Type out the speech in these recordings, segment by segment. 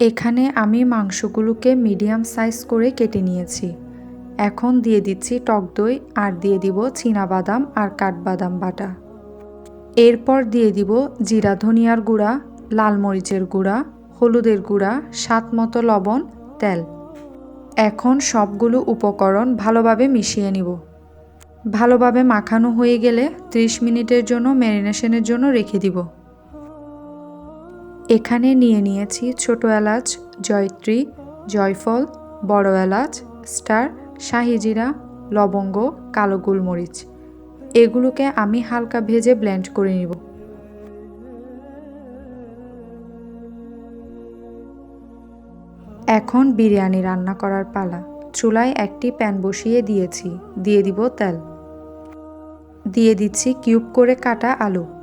এখানে আমি মাংসগুলোকে মিডিয়াম সাইজ করে কেটে নিয়েছি। এখন দিয়ে দিচ্ছি টক দই আর দিয়ে দিব বাদাম আর কাঠবাদাম বাটা। এরপর দিয়ে দিব জিরা ধনিয়ার গুঁড়া, লাল মরিচের গুঁড়া, হলুদের গুঁড়া, স্বাদ মতো লবণ, তেল। এখন সবগুলো উপকরণ ভালোভাবে মিশিয়ে নিব। ভালোভাবে মাখানো হয়ে গেলে 30 মিনিটের জন্য ম্যারিনেশনের জন্য রেখে দিব। এখানে নিয়ে নিয়েছি ছোট এলাচ, জয়ত্রী, জয়ফল, বড় এলাচ, স্টার, শাহিজিরা, লবঙ্গ, কালো গোলমরিচ। এগুলোকে আমি হালকা ভেজে ব্লেন্ড করে নিব। এখন বিরিয়ানি রান্না করার পালা। চুলায় একটি প্যান বসিয়ে দিয়েছি। দিয়ে দিব তেল। দিয়ে দিচ্ছি কিউব করে কাটা আলু।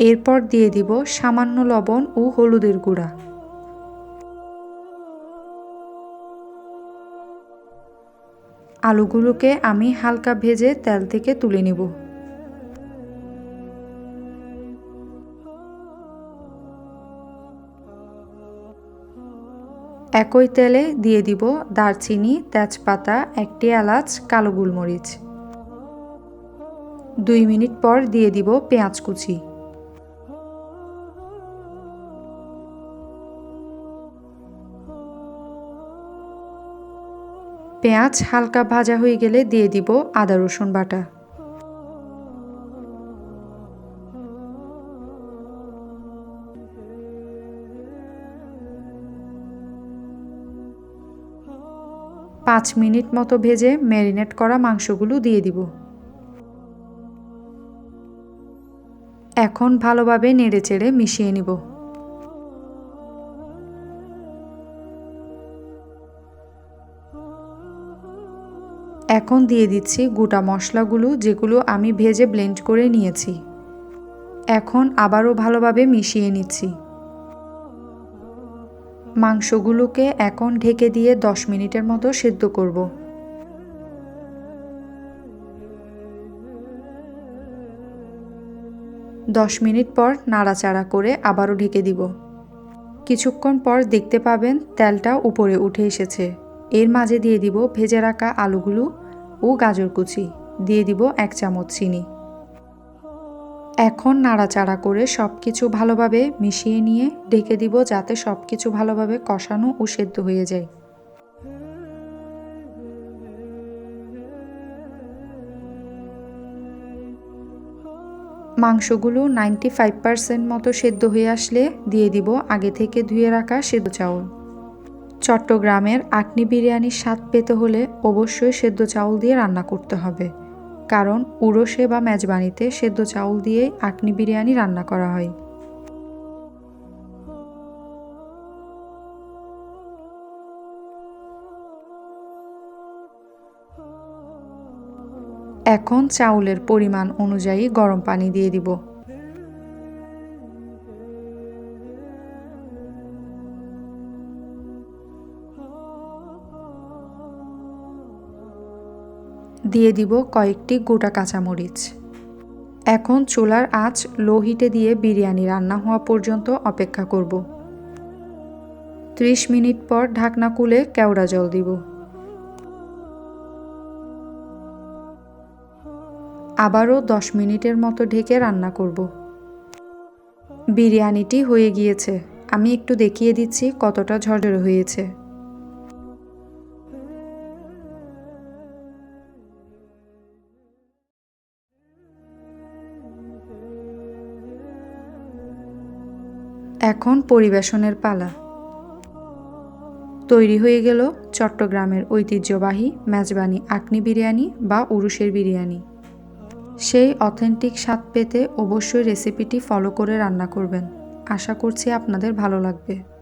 এরপর দিয়ে দিব সামান্য লবণ ও হলুদের গুঁড়া। আলুগুলোকে আমি হালকা ভেজে তেল থেকে তুলে নিব। একই তেলে দিয়ে দিব দারচিনি, তেজপাতা, একটি এলাচ, কালো গোলমরিচ। দুই মিনিট পর দিয়ে দিব পেঁয়াজ কুচি। পেঁয়াজ হালকা ভাজা হয়ে গেলে দিয়ে দিব আদা, রসুন বাটা। পাঁচ মিনিট মতো ভেজে ম্যারিনেট করা মাংসগুলো দিয়ে দিব। এখন ভালোভাবে নেড়েচেড়ে মিশিয়ে নিব। এখন দিয়ে দিচ্ছি গোটা মশলাগুলো যেগুলো আমি ভেজে ব্লেন্ড করে নিয়েছি। এখন আবারও ভালোভাবে মিশিয়ে নিচ্ছি। মাংসগুলোকে এখন ঢেকে দিয়ে দশ মিনিটের মতো সেদ্ধ করব। দশ মিনিট পর নাড়াচাড়া করে আবারও ঢেকে দিব। কিছুক্ষণ পর দেখতে পাবেন তেলটা উপরে উঠে এসেছে। এর মাঝে দিয়ে দিব ভেজে রাখা আলুগুলো ও গাজর কুচি। দিয়ে দিব এক চামচ চিনি। এখন নাড়াচাড়া করে সব কিছু ভালোভাবে মিশিয়ে নিয়ে ঢেকে দিব যাতে সব কিছু ভালোভাবে কষানো ও সেদ্ধ হয়ে যায়। মাংসগুলো নাইনটি ফাইভ পারসেন্ট মতো সেদ্ধ হয়ে আসলে দিয়ে দিব আগে থেকে ধুয়ে রাখা সেদ্ধ চাউল। চট্টগ্রামের আটনি বিরিয়ানির স্বাদ পেতে হলে অবশ্যই সেদ্ধ চাউল দিয়ে রান্না করতে হবে। কারণ উরসে বা মেজবানিতে সেদ্ধ চাউল দিয়েই আটনি বিরিয়ানি রান্না করা হয়। এখন চাউলের পরিমাণ অনুযায়ী গরম পানি দিয়ে দিব। দিয়ে দিব কয়েকটি গোটা কাঁচামরিচ। এখন চুলার আঁচ লো হিটে দিয়ে বিরিয়ানি রান্না হওয়া পর্যন্ত অপেক্ষা করব। ত্রিশ মিনিট পর ঢাকনা খুলে কেওড়া জল দিব। আবারও দশ মিনিটের মতো ঢেকে রান্না করব। বিরিয়ানিটি হয়ে গিয়েছে। আমি একটু দেখিয়ে দিচ্ছি কতটা ঝরঝরে হয়েছে। এখন পরিবেশনের পালা। তৈরি হয়ে গেল চট্টগ্রামের ঐতিহ্যবাহী মেজবানি আকনি বিরিয়ানি বা উরুষের বিরিয়ানি। সেই অথেন্টিক স্বাদ পেতে অবশ্যই রেসিপিটি ফলো করে রান্না করবেন। আশা করছি আপনাদের ভালো লাগবে।